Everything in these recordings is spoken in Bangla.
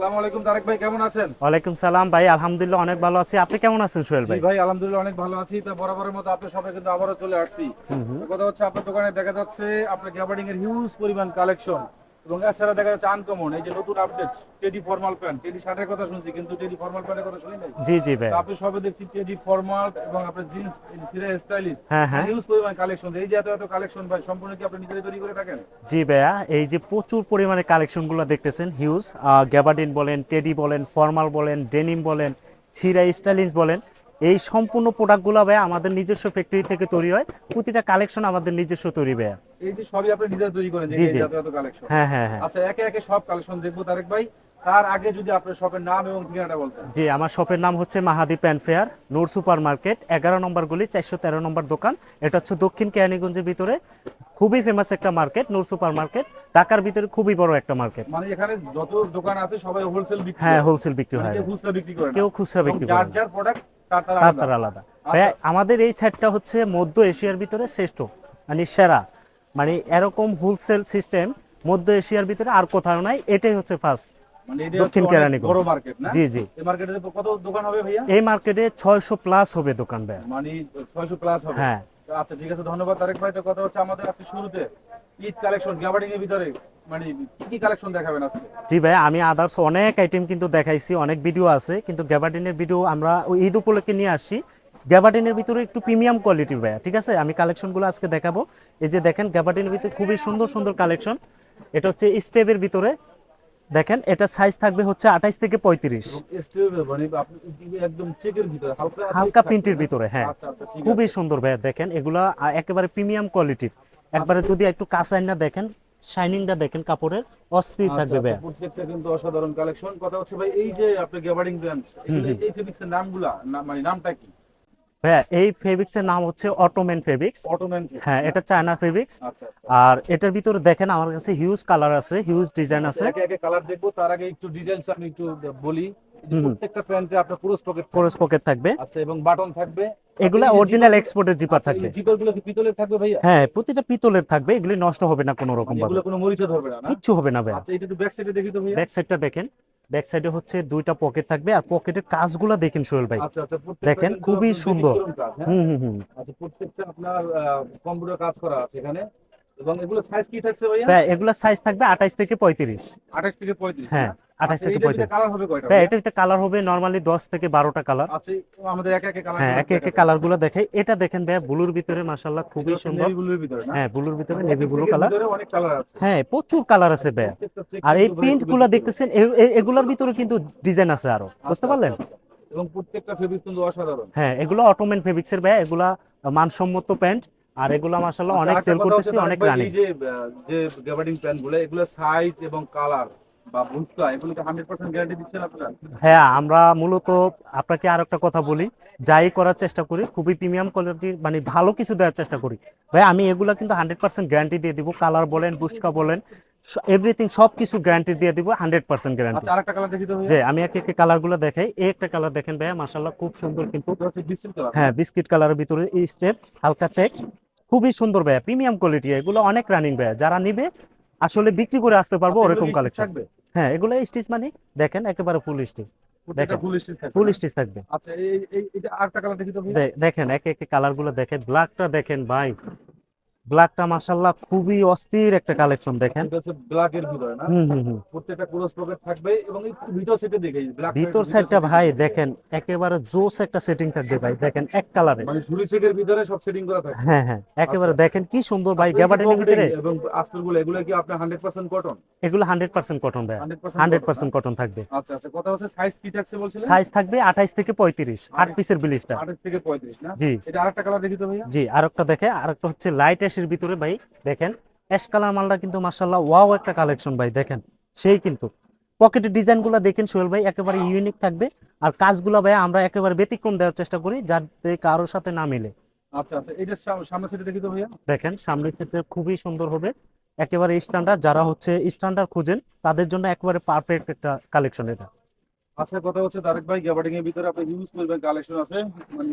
আসসালামু আলাইকুম তারেক ভাই কেমন আছেন? ওয়ালাইকুম সালাম ভাই আলহামদুলিল্লাহ অনেক ভালো আছি। আপনি কেমন আছেন সোহেল ভাই? ভাই আলহামদুলিল্লাহ অনেক ভালো আছি। তো বরাবরের মতো আপনার সবাই কিন্তু আবারও চলে আসছি। কথা হচ্ছে আপনার দোকানে দেখা যাচ্ছে আপনার গ্যাবার্ডিং এর হিউজ পরিমাণ কালেকশন এবং এছাড়া দেখা যাচ্ছে আনকমন এই যে নতুন update teddy formal pant teddy শার্টের কথা শুনছি কিন্তু টেডি ফর্মাল প্যান্টের কথা শুনি নাই? জি জি ভাই। আপনি সবে দেখছি টেডি ফর্মাল এবং আপনার জিন্স সিরা স্টাইলিশ হ্যাঁ, হ্যাঁ। হিউজ পরিমাণ কালেকশন এই যে এত এত কালেকশন ভাই সম্পূর্ণ কি আপনি নিজেরাই তৈরি করে থাকেন? জি ভাইয়া এই যে প্রচুর পরিমাণে কালেকশনগুলো দেখতেছেন হিউজ গ্যাবার্ডিন বলেন টেডি বলেন ফর্মাল বলেন ডেনিম বলেন ছিরা স্টাইলিশ বলেন এই সম্পূর্ণ প্রোডাক্টগুলো ভাইয়া আমাদের নিজস্ব ফ্যাক্টরি থেকে তৈরি হয়। প্রতিটা কালেকশন আমাদের নিজস্ব তৈরি ভাইয়া। এই যে সবই আপনি নিজেরা তৈরি করেন যে জি, জি। কালেকশন হ্যাঁ হ্যাঁ হ্যাঁ। আচ্ছা একে একে সব কালেকশন দেখব তারেক ভাই। তার আগে যদি আপনার শপের নাম এবং ঠিকানাটা বলতেন। জি আমার শপের নাম হচ্ছে Mahadi pan fair Noor super market এগারো নম্বর গলি চারশো তেরো নম্বর দোকান। এটা হচ্ছে দক্ষিণ কেরানীগঞ্জের ভিতরে। খুবই ফেমাস একটা মার্কেট নূর সুপার মার্কেট ঢাকার ভিতরে খুবই বড় একটা মার্কেট মানে এখানে যত দোকান আছে সবাই হোলসেল বিক্রি হ্যাঁ হোলসেল বিক্রি মানে হয়। কেউ খুচরা বিক্রি করে কেউ খুচরা বিক্রি করে না। যার প্রোডাক্ট তার আলাদা। ভাইয়া, আমাদের এই সাইডটা হচ্ছে মধ্য এশিয়ার ভিতরে শ্রেষ্ঠ মানে সেরা। মানে এরকম হোলসেল সিস্টেম মধ্য এশিয়ার ভিতরে আর কোথাও নাই এটাই হচ্ছে ফার্স্ট মানে দক্ষিণ কেরানীগঞ্জ। বড় মার্কেট না? জি, জি। এই মার্কেটে কত দোকান হবে ভাইয়া? এই মার্কেটে ছয়শো প্লাস হবে দোকান ভাইয়া। মানে 600 প্লাস হবে। হ্যাঁ। আচ্ছা ঠিক আছে ধন্যবাদ। তারেক ভাই তো কথা হচ্ছে আমাদের আছে শুরুতে। ঈদ কালেকশন গ্যাবার্ডিং এর ভিতরে মানে কি কি কালেকশন দেখাবেন আজকে? জি ভাই আমি আদার্স অনেক আইটেম কিন্তু দেখাইছি অনেক ভিডিও আছে কিন্তু গ্যাবার্ডিনের ভিডিও আমরা ওই ঈদ উপলক্ষে নিয়ে আসি। গ্যাবার্ডিনের ভিতরে একটু প্রিমিয়াম কোয়ালিটির ভাইয়া ঠিক আছে? আমি কালেকশনগুলো আজকে দেখাবো। এই যে দেখেন গ্যাবার্ডিনের ভিতরে খুবই সুন্দর সুন্দর কালেকশন এটা হচ্ছে স্টেপের ভিতরে। দেখেন এটা সাইজ থাকবে হচ্ছে আঠাইশ থেকে পঁয়ত্রিশ। মানে হালকা প্রিন্টের ভিতরে। হ্যাঁ। আচ্ছা আচ্ছা খুবই সুন্দর ভাইয়া দেখেন এগুলা একেবারে প্রিমিয়াম কোয়ালিটির একবারে যদি একটু কাঁচাই না দেখেন শাইনিংটা দেখেন কাপড়ের অস্থির আচ্ছা, থাকবে আচ্ছা, ভাইয়া। প্রত্যেকটা কিন্তু অসাধারণ কালেকশন কথা হচ্ছে ভাই এই যে আপনার গ্যাবার্ডিং ব্র্যান্ড এই ফেব্রিক্সের নামগুলা মানে নামটা কি? ভাইয়া এই ফেব্রিক্স এর নাম হচ্ছে অটোমেন ফেব্রিক্স অটোমেন হ্যাঁ এটা চায়না ফেব্রিক্স আচ্ছা আচ্ছা। আর এটার ভিতরে দেখেন আমার কাছে হিউজ কালার আছে হিউজ ডিজাইন আছে। একে একে কালার দেখব তার আগে একটু ডিটেইলস আমি একটু বলি। প্রত্যেকটা প্যান্টে আপনার পকেট পকেট থাকবে। আচ্ছা এবং বাটন থাকবে। এগুলা অরিজিনাল এক্সপোর্টের জিপার থাকবে। জিপারগুলো কি পিতলের থাকবে ভাইয়া? হ্যাঁ প্রতিটা পিতলের থাকবে এগুলি নষ্ট হবে না কোনো রকম মানে ভাবে। এগুলো কোনো মরিচা ধরবে না কিচ্ছু হবে না ভাইয়া। আচ্ছা এটা একটু ব্যাক সাইডে দেখি তো ভাইয়া। ব্যাক সাইডটা দেখেন। ব্যাক সাইডে হচ্ছে দুইটা পকেট থাকবে আর পকেটের কাজগুলো দেখেন সোহেল ভাই। আচ্ছা আচ্ছা দেখেন, খুবই সুন্দর। হ্যাঁ? হুম হুম হুম। আচ্ছা প্রত্যেকটা আপনার কম্পিউটার কাজ করা আছে এখানে। এবং এগুলো সাইজ কি থাকছে ভাইয়া? এগুলা সাইজ থাকবে আঠাইশ থেকে পঁয়ত্রিশ। 28 থেকে 35 হ্যাঁ থেকে পঁয়ত্রিশ। কালার হবে কয়টা ভাইয়া? ভাইয়া? এটাতে কালার হবে নর্মালি দশ থেকে বারোটা কালার আচ্ছা আমাদের একে একে কালার হ্যাঁ একে একে এটা দেখেন ভাইয়া ব্লুর ভিতরে মাশাল্লাহ খুবই সুন্দর। ব্লুর ভিতরে হ্যাঁ ব্লুর ভিতরে নেভি ব্লু কালার অনেক কালার আছে। হ্যাঁ প্রচুর কালার আছে ভাইয়া। আর এই। দেখতেছেন এগুলোর ভিতরে কিন্তু ডিজাইন আছে আরও বুঝতে আচ্ছা, পারলেন? আচ্ছা, আচ্ছা। এবং প্রত্যেকটা ফেব্রিক কিন্তু অসাধারণ। হ্যাঁ এগুলো অটোমেন ভাইয়া এগুলা মানসম্মত প্যান্ট আর এগুলো মাশাল্লাহ আচ্ছা, অনেক সেল করতেছি অনেক রানিং এই যে যে গ্যাবার্ডিং প্যানগুলো এগুলো সাইজ এবং কালার বা বুস্টা এগুলো কি 100% গ্যারান্টি দিচ্ছেন আপনারা? হ্যাঁ আমরা মূলত আপনাকে আর একটা কথা বলি যাই করার চেষ্টা করি খুবই প্রিমিয়াম কোয়ালিটি মানে ভালো কিছু দেওয়ার চেষ্টা করি। ভাই আমি এগুলো কিন্তু হান্ড্রেড পার্সেন্ট গ্যারান্টি দিয়ে দিব কালার বলেন বুস্কা বলেন এভরিথিং সব কিছু গ্যারান্টি দিয়ে দিব হান্ড্রেড পার্সেন্ট গ্যারান্টি আরেকটা কালার দেখি যে আমি একে একে কালারগুলো দেখাই। এই একটা কালার দেখেন ভাইয়া মাসাল্লাহ খুব সুন্দর কিন্তু। এটা বিস্কিট কালার হ্যাঁ বিস্কিট কালারের ভিতরে এই স্টেপ হালকা চেক খুবই সুন্দর ভাইয়া প্রিমিয়াম কোয়ালিটি এগুলো অনেক রানিং ভাইয়া। যারা নিবে আসলে বিক্রি করে আসতে পারব আচ্ছা, ওরকম কালেকশন হ্যাঁ এগুলো স্টিচ মানে দেখেন একেবারে ফুল স্টিচ দেখেন। ফুল স্টিচ থাকবে। ফুল স্টিচ থাকবে। আচ্ছা দেখেন একে একে কালারগুলো দেখেন ব্ল্যাকটা দেখেন ভাই। ব্ল্যাকটা খুবই অস্থির একটা কালেকশন দেখেন। এটা হচ্ছে ব্ল্যাক এর ভিতরে না? হুম হুম হুম। প্রত্যেকটা ক্লোজ পকেট থাকবে এবং একটু ভিতর সাইডে দেখে ব্ল্যাক ভিতর সাইডটা ভাই দেখেন। একেবারে জোস একটা সেটিং থাকবে ভাই দেখেন এক কালারে মানে ভিতরে সব সেটিং করা থাকে হ্যাঁ হ্যাঁ একেবারে আচ্ছা। দেখেন কি সুন্দর ভাই আচ্ছা, গ্যাবার্ডিনের ভিতরে। এবং আস্তরগুলো এগুলো কি আপনার 100% কটন এগুলো হান্ড্রেড পার্সেন্ট কটন ভাই 100% হান্ড্রেড পার্সেন্ট কটন থাকবে। আচ্ছা আচ্ছা কথা হচ্ছে সাইজ কি থাকছে বলছিলেন? সাইজ থাকবে আঠাইশ থেকে পঁয়ত্রিশ আট পিসের বিলিশটা 28 থেকে 35 না? জি। এটা আরেকটা কালার দেখি তো ভাইয়া। জি আরেকটা দেখে আরেকটা হচ্ছে লাইট অ্যাশের ভিতরে ভাই দেখেন অ্যাশ কালার মালটা কিন্তু মার্শাল্লাহ ওয়াও একটা কালেকশন ভাই দেখেন সেই কিন্তু। পকেটের ডিজাইনগুলো দেখেন সোহেল ভাই একেবারে ইউনিক থাকবে। আর কাজগুলো ভাই আমরা একেবারে ব্যতিক্রম দেওয়ার চেষ্টা করি যাতে কারোর সাথে না মিলে। আচ্ছা আচ্ছা এটা সামনে সাইডে দেখি তো ভাইয়া? দেখেন সামনের ক্ষেত্রে খুবই সুন্দর হবে। একেবারে স্ট্যান্ডার্ড যারা হচ্ছে স্ট্যান্ডার্ড খুঁজেন তাদের জন্য একেবারে পারফেক্ট একটা কালেকশন এটা। আচ্ছা কথা হচ্ছে তারেক ভাই গ্যাবার্ডিং এর ভিতরে আপনি ইউজ করবেন কালেকশন আছে। মানে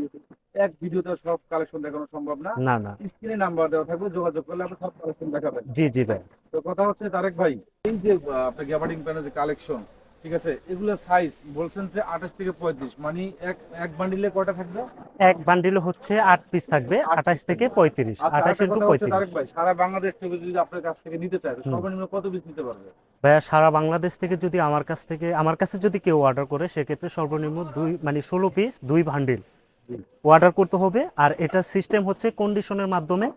এক ভিডিওতে সব কালেকশন দেখানো সম্ভব না। না না। স্ক্রিনে নাম্বার দেওয়া থাকবে যোগাযোগ করলে আপনি সব কালেকশন দেখাবেন। জি জি ভাই। তো কথা হচ্ছে তারেক ভাই এই যে আপনি আপনার গ্যাবার্ডিং প্যানের যে কালেকশন ঠিক আছে? এগুলো সাইজ বলছেন যে আঠাশ থেকে পঁয়ত্রিশ। মানে এক এক বান্ডিলে কয়টা থাকবে? এক বান্ডিল হচ্ছে আট পিস থাকবে আঠাশ থেকে পঁয়ত্রিশ আচ্ছা আঠাশ আরেকটা ইন্টু কথা হচ্ছে তারেক পঁয়ত্রিশ ভাই সারা বাংলাদেশ থেকে যদি আপনার কাছ থেকে নিতে চায় সর্বনিম্ন কত পিস নিতে পারবে? ভাইয়া সারা বাংলাদেশ থেকে যদি আমার কাছ থেকে আমার কাছে যদি কেউ অর্ডার করে সেক্ষেত্রে সর্বনিম্ন দুই মানে ষোলো পিস দুই বান্ডিল অর্ডার করতে হবে। আর এটা সিস্টেম হচ্ছে কন্ডিশনের মাধ্যমে।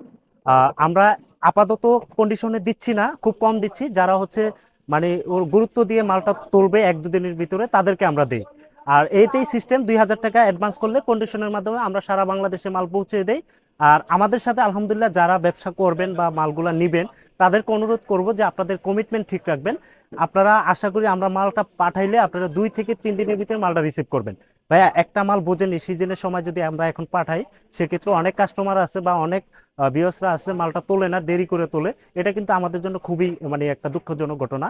আহ, আমরা আপাতত কন্ডিশনে দিচ্ছি না খুব কম দিচ্ছি। যারা হচ্ছে মানে ওর গুরুত্ব দিয়ে মালটা তুলবে এক দুদিনের ভিতরে তাদেরকে আমরা দিই। আর এইটাই সিস্টেম দুই হাজার টাকা অ্যাডভান্স করলে কন্ডিশনের মাধ্যমে আমরা সারা বাংলাদেশে মাল পৌঁছে দেই। আর আমাদের সাথে আলহামদুলিল্লাহ যারা ব্যবসা করবেন বা মালগুলা নিবেন, তাদেরকে অনুরোধ করব যে আপনাদের কমিটমেন্ট ঠিক রাখবেন। আপনারা আশা করি আমরা মালটা পাঠাইলে আপনারা দুই থেকে তিন দিনের ভিতরে মালটা রিসিভ করবেন। ভাইয়া একটা মাল বোঝেনি সিজনের সময় যদি আমরা এখন পাঠাই সেক্ষেত্রে অনেক কাস্টমার আছে বা অনেক বিয়সরা আছে মালটা তোলে না দেরি করে তোলে। এটা কিন্তু আমাদের জন্য খুবই মানে একটা দুঃখজনক ঘটনা।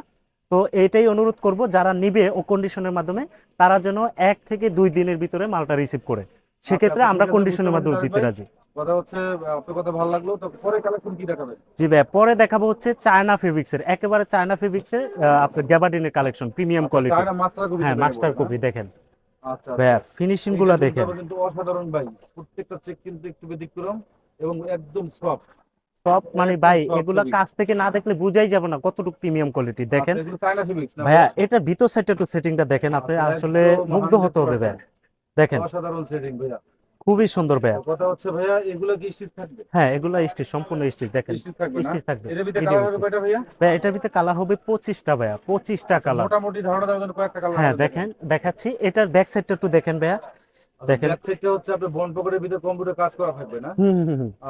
তো এইটাই অনুরোধ করব যারা নিবে ও কন্ডিশনের মাধ্যমে তারা যেন এক থেকে দুই দিনের ভিতরে মালটা রিসিভ করে। সেক্ষেত্রে আচ্ছা, আমরা কন্ডিশনের মাধ্যমে দিতে রাজি। কথা হচ্ছে আপনার কথা ভালো লাগল তো পরে কালেকশন কি দেখাবে জি ভাই পরে দেখাবো হচ্ছে চায়না ফেব্রিক্সের একেবারে চায়না ফেব্রিক্সের আপনার গ্যাবার্ডিনের collection premium quality China master copy হ্যাঁ মাস্টার কপি দেখেন। ভাইয়া ফিনিশিংগুলো এইটা দেখেন। কিন্তু অসাধারণ ভাই। প্রত্যেকটা চেক কিন্তু একটু ব্যতিক্রম এবং একদম সফট সব মানে ভাই এগুলা কাছ থেকে না দেখলে বুঝাই যাবে না কতটুকু প্রিমিয়াম কোয়ালিটি দেখেন। ভাইয়া এটা ভিতর একটু সেটিংটা দেখেন আপনি আচ্ছা, আসলে মুগ্ধ হতে হবে 100% দেখেন। অসাধারণ সেটিং ভাইয়া। খুবই সুন্দর ভাইয়া। কথা হচ্ছে ভাইয়া এগুলো কি স্টিচ থাকবে? হ্যাঁ এগুলো স্টিচ সম্পূর্ণ স্টিচ দেখেন। স্টিচ থাকবে এর স্টিচ থাকবে। এটার ভিতরে কালার হবে কয়টা ভাইয়া? ভাইয়া এটার ভিতরে কালার হবে পঁচিশটা ভাইয়া পঁচিশটা কালার মোটামুটি ধারণা দেওয়ার জন্য কয়েকটা কালার হ্যাঁ দেখেন দেখাচ্ছি। এটার ব্যাক সাইডটা একটু দেখেন ভাইয়া। দেখেন। ব্যাক সাইডটা হচ্ছে আপনার বন পকেটের ভিতরে কম্পিউটার কাজ করা থাকবে না?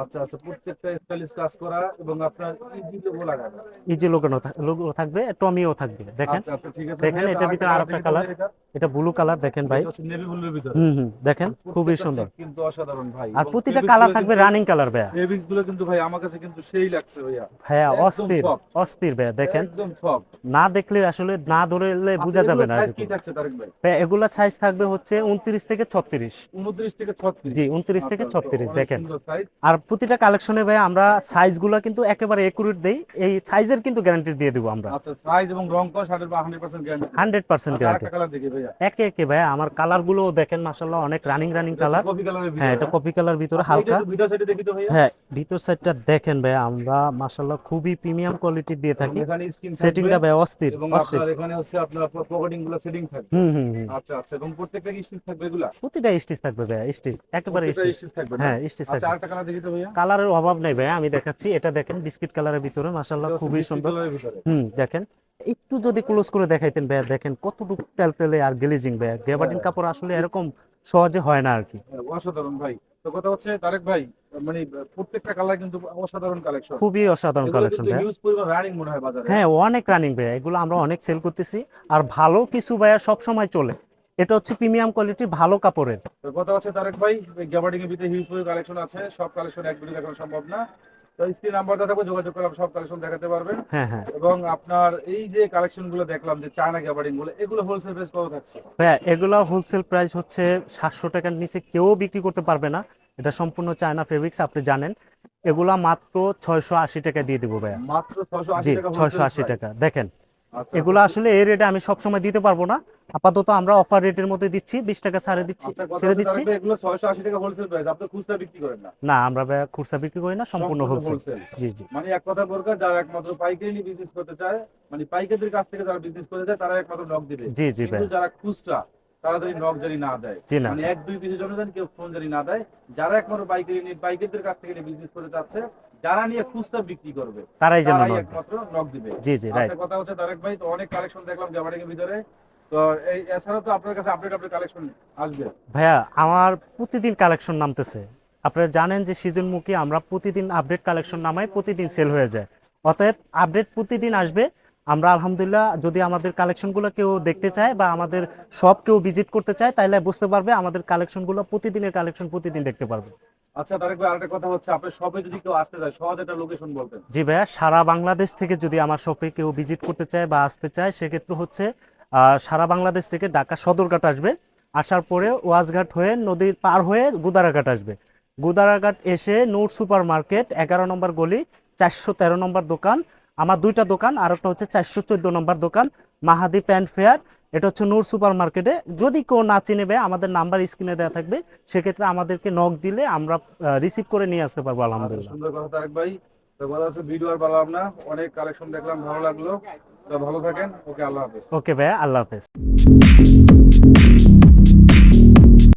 আচ্ছা আচ্ছা প্রত্যেকটা স্টাইলিশ কাজ করা এবং আপনার ইজি লোগো লাগানো। ইজি লোগানো লোগো থাকবে টমিও থাকবে দেখেন। আচ্ছা আচ্ছা দেখেন, এটার ভিতরে আরেকটা colour। এটা ব্লু কালার দেখেন ভাই। নেভি ব্লুর ভিতরে। হুম হুম দেখেন খুবই সুন্দর। কিন্তু অসাধারণ ভাই। আর প্রতিটা কালার থাকবে রানিং কালার ভাইয়া। ফেব্রিক্সগুলো কিন্তু ভাই আমার কাছে কিন্তু সেই লাগছে ভাইয়া। ভাইয়া অস্থির অস্থির ভাইয়া দেখেন। একদম সফট না দেখলে আসলে না ধরলে বোঝা যাবে না কি। থাকছে তারেক ভাই? এগুলা সাইজ থাকবে হচ্ছে উনত্রিশ থেকে ছত্রিশ। 29 থেকে 36 জি উনত্রিশ থেকে আচ্ছা, ছত্রিশ দেখেন। আর প্রতিটা কালেকশনে ভাই আমরা সাইজগুলো কিন্তু একেবারে একুরেট দেই। এই সাইজের কিন্তু গ্যারান্টি দিয়ে দিব আমরা। আচ্ছা সাইজ এবং রং কস হান্ড্রেড পার্সেন্ট আচ্ছা গ্যারান্টি ভাইয়া। একে একে ভাই আমার কালারগুলো দেখেন মাসাল্লাহ অনেক রানিং রানিং কালার হ্যাঁ এটা কপি কালার ভিতরে হালকা। হ্যাঁ ভিতর সাইডটা দেখেন ভাই আমরা মাসাল্লাহ খুবই প্রিমিয়াম কোয়ালিটি দিয়ে থাকি। সেটিংটা ভাই অস্থির অস্থির। এখানে হচ্ছে আপনার পকেটিংগুলো সেটিং হুম হুম আচ্ছা আচ্ছা এবং প্রত্যেকটা কি থাকবে এগুলা? প্রতিটা স্টিচ থাকবে ভাই স্টিচ একেবারে স্টিচ। থাকবে? হ্যাঁ স্টিচ আচ্ছা থাকবে। আরেকটা কালার দেখি তো ভাইয়া। কালারের অভাব নেই ভাই আমি দেখাচ্ছি। এটা দেখেন বিস্কিট কালারের ভিতরে হচ্ছে খুবই সুন্দর। হুম দেখেন একটু যদি ক্লোজ করে দেখাইতেন ভাইয়া দেখেন কতটুকু তেলতেলে আর গ্লেজিং ভাইয়া। গ্যাবার্ডিন। কাপড় আসলে এরকম সহজে হয় না আর কি। হ্যাঁ, অসাধারণ ভাই। তো কথা হচ্ছে তারেক ভাই মানে প্রত্যেকটা কালার কিন্তু অসাধারণ কালেকশন খুবই অসাধারণ কালেকশন ভাইয়া। হিউজ পরিমাণ রানিং মনে হয় বাজারে। হ্যাঁ অনেক রানিং ভাইয়া। এগুলো আমরা অনেক সেল করতেছি। আর ভালো কিছু ভাইয়া সব সময় চলে। এটা হচ্ছে প্রিমিয়াম কোয়ালিটি ভালো কাপড়ের। তো কথা হচ্ছে তারেক ভাই? গ্যাবার্ডিং এর ভিতরে হিউজ পরিমাণ কালেকশন আছে সব কালেকশন এক ভিডিও দেখানো সম্ভব না। তো স্ক্রিন নাম্বারটা থাকবে যোগাযোগ করে সব কালেকশন দেখাতে পারবেন। হ্যাঁ হ্যাঁ। এবং আপনার এই যে কালেকশনগুলো দেখলাম যে চায়না গ্যাবার্ডিংগুলো এগুলো হোলসেল প্রাইস কত থাকছে? ভাইয়া এগুলো হোলসেল প্রাইস হচ্ছে সাতশো টাকার নিচে কেউ বিক্রি করতে পারবে না। এটা সম্পূর্ণ চায়না ফেব্রিক্স আপনি জানেন। এগুলা মাত্র ছয়শো আশি টাকা দিয়ে দিব ভাইয়া। মাত্র 680 জি টাকা ছয়শো আশি টাকা। দেখেন এগুলো আসলে এই রেটে আমি সবসময় দিতে পারব না। আপাতত আমরা অফার রেটের মধ্যে দিচ্ছি বিশ টাকা ছাড়ে দিচ্ছি আচ্ছা ছেড়ে দিচ্ছি। এগুলো 680 টাকা হোলসেল প্রাইস আপনি খুচরা বিক্রি করেন না। না আমরা খুচরা বিক্রি করি না সম্পূর্ণ হোলসেল জি জি। মানে এক কথা বলকা যারা একমাত্র পাইকারি নিয়ে বিজনেস করতে চায় মানে পাইকারদের কাছ থেকে যারা বিজনেস করতে চায় তারা একমাত্র নক দিবে। জি জি ভাই কিন্তু যারা খুচরা তারা যদি নক জারি না দেয় না। মানে এক দুই পিসের জন্য কেউ ফোন জারি না দেয় যারা একমাত্র পাইকারি নিয়ে পাইকারদের কাছ থেকে বিজনেস করতে চাচ্ছে যারা নিয়ে খুচরা বিক্রি করবে তারাই যেন নক একমাত্র নক দিবে। জি জি রাইট। কথা হচ্ছে তারেক ভাই তো অনেক কালেকশন দেখলাম গ্যাবারিং ভিতরে। তো এই এছাড়াও তো আপনার কাছে আপডেট আপডেট কালেকশন আসবে। ভাইয়া আমার প্রতিদিন কালেকশন নামতেছে। আপনারা জানেন যে সিজন মুখে আমরা প্রতিদিন আপডেট কালেকশন নামাই প্রতিদিন সেল হয়ে যায়। অতএব আপডেট প্রতিদিন আসবে। আমরা আলহামদুলিল্লাহ যদি আমাদের কালেকশনগুলো কেউ দেখতে চায় বা আমাদের সব কেউ ভিজিট করতে চায় তাহলে বুঝতে পারবে আমাদের কালেকশনগুলো প্রতিদিনের কালেকশন প্রতিদিন দেখতে পারবে। আচ্ছা তারেক ভাই কথা হচ্ছে, আপনার শপে যদি কেউ আসতে চায়, সহজ একটা লোকেশন বলতেন। জি ভাইয়া, সারা বাংলাদেশ থেকে যদি আমার শপে কেউ ভিজিট করতে চায় বা আসতে চায়, সেক্ষেত্রে হচ্ছে সারা বাংলাদেশ থেকে ঢাকা সদরঘাট আসবে। আসার পরে ওয়াজঘাট হয়ে নদীর পার হয়ে গুদারাঘাট আসবে। গুদারাঘাট এসে নূর সুপার মার্কেট এগারো নম্বর গলি, চারশো তেরো নম্বর দোকান। আমার দুইটা দোকান আর একটা হচ্ছে চারশো চোদ্দ নম্বর দোকান মাহাদি প্যান্ট ফেয়ার। এটা হচ্ছে নূর সুপার মার্কেটে যদি কেউ না চিনে ভাই আমাদের নাম্বার স্ক্রিনে দেওয়া থাকবে। সেক্ষেত্রে আমাদেরকে নক দিলে আমরা রিসিভ করে নিয়ে আসতে পারব আলহামদুলিল্লাহ। সুন্দর কথা তারেক ভাই। তো কথা হচ্ছে ভিডিও আর বাড়লাম না। অনেক কালেকশন দেখলাম ভালো লাগল। তো ভালো থাকেন। ওকে আল্লাহ হাফেজ। ওকে ভাই আল্লাহ হাফেজ।